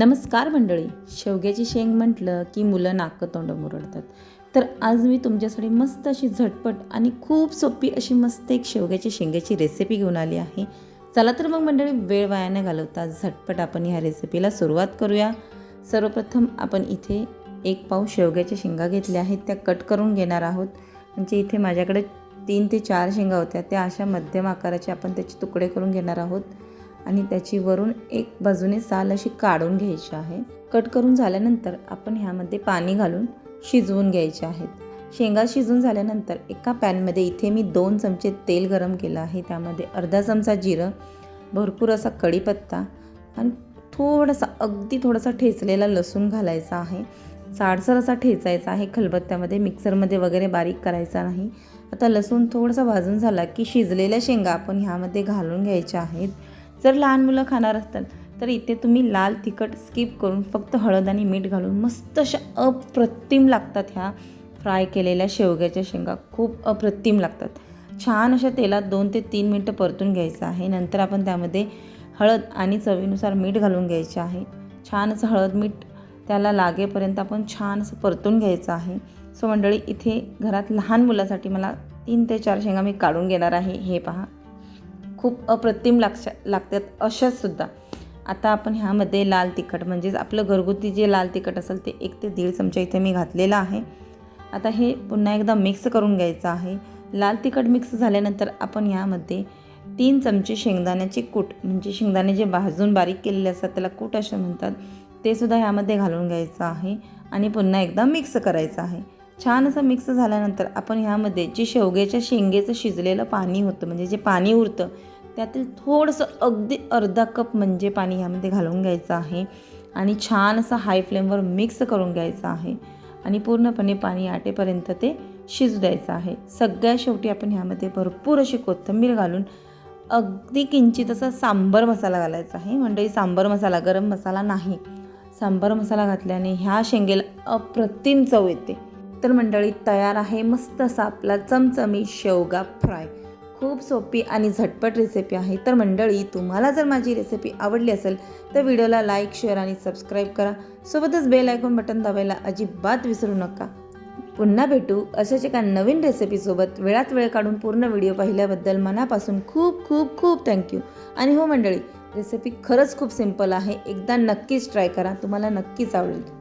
नमस्कार मंडळी. शेवग्याची शेंग म्हटलं की मुलं नाकं तोंड मुरडतात. तर आज मी तुमच्यासाठी मस्त अशी झटपट आणि खूप सोपी अशी मस्त एक शेवग्याची शेंगाची रेसिपी घेऊन आली आहे. चला तर मग मंडळी वेळ वायानं घालवता झटपट आपण ह्या रेसिपीला सुरुवात करूया. सर्वप्रथम आपण इथे एक पाव शेवग्याच्या शेंगा घेतल्या आहेत त्या कट करून घेणार आहोत. म्हणजे इथे माझ्याकडे तीन ते चार शेंगा होत्या त्या अशा मध्यम आकाराचे आपण त्याचे तुकडे करून घेणार आहोत. आणि त्याची वरून एक बाजूने साल अशी काढून घ्यायची आहे. कट करून झाल्यानंतर आपण ह्यामध्ये पाणी घालून शिजवून घ्यायचे आहेत. शेंगा शिजून झाल्यानंतर एका पॅनमध्ये इथे मी दोन चमचे तेल गरम केलं आहे. त्यामध्ये अर्धा चमचा जिरं भरपूर असा कढीपत्ता आणि थोडासा अगदी थोडासा ठेचलेला लसूण घालायचा आहे. जाडसर असा ठेचायचा आहे. खलबत्त्यामध्ये मिक्सरमध्ये वगैरे बारीक करायचा नाही. आता लसूण थोडासा भाजून झाला की शिजलेल्या शेंगा आपण ह्यामध्ये घालून घ्यायच्या आहेत. जर लहान मुलं खाणार असतात तर इथे तुम्ही लाल तिखट स्किप करून फक्त हळद आणि मीठ घालून मस्त अशा अप्रतिम लागतात ह्या फ्राय केलेल्या शेवग्याच्या शेंगा. खूप अप्रतिम लागतात. छान अशा तेलात दोन ते तीन मिनटं परतून घ्यायचं आहे. नंतर आपण त्यामध्ये हळद आणि चवीनुसार मीठ घालून घ्यायचे आहे. छान असं हळद मीठ त्याला लागेपर्यंत आपण छान असं परतून घ्यायचं आहे. सो मंडळी इथे घरात लहान मुलासाठी मला तीन ते चार शेंगा मी काढून घेणार आहे. हे पहा. खूप अप्रतिम लागश लागतात अशाच सुद्धा. आता आपण ह्यामध्ये लाल तिखट म्हणजेच आपलं घरगुती जे लाल तिखट असेल ते एक ते दीड चमचा इथे मी घातलेलं आहे. आता हे पुन्हा एकदा मिक्स करून घ्यायचं आहे. लाल तिखट मिक्स झाल्यानंतर आपण ह्यामध्ये तीन चमचे शेंगदाण्याचे कूट म्हणजे शेंगदाणे जे भाजून बारीक केलेले असतात त्याला कूट असे म्हणतात ते सुद्धा ह्यामध्ये घालून घ्यायचं आहे आणि पुन्हा एकदा मिक्स करायचं आहे. छान असं मिक्स झाल्यानंतर आपण ह्यामध्ये जे शेवग्याच्या शेंगेचं शिजलेलं पाणी होतं म्हणजे जे पाणी उरतं त्यातील थोडंसं अगदी अर्धा कप म्हणजे पाणी ह्यामध्ये घालून घ्यायचं आहे आणि छान असं हाय फ्लेमवर मिक्स करून घ्यायचं आहे आणि पूर्णपणे पाणी आटेपर्यंत ते शिजू द्यायचं आहे. सगळ्या शेवटी आपण ह्यामध्ये भरपूर अशी कोथिंबीर घालून अगदी किंचित असा सांबर मसाला घालायचा आहे. म्हणजे सांबर मसाला गरम मसाला नाही. सांबर मसाला घातल्याने ह्या शेंगेला अप्रतिम चव येते. तर मंडळी तयार आहे मस्त असा आपला चमचमी शेवगा फ्राय. खूप सोपी आणि झटपट रेसिपी आहे. तर मंडळी तुम्हाला जर माझी रेसिपी आवडली असेल तर व्हिडिओला लाईक शेअर आणि सबस्क्राईब करा. सोबतच बेल आयकॉन बटन दाबायला अजिबात विसरू नका. पुन्हा भेटू अशाच एका नवीन रेसिपीसोबत वेळात वेळ काढून पूर्ण व्हिडिओ पाहिल्याबद्दल मनापासून खूप खूप खूप थँक्यू आणि हो मंडळी रेसिपी खरंच खूप सिंपल आहे. एकदा नक्कीच ट्राय करा. तुम्हाला नक्कीच आवडेल.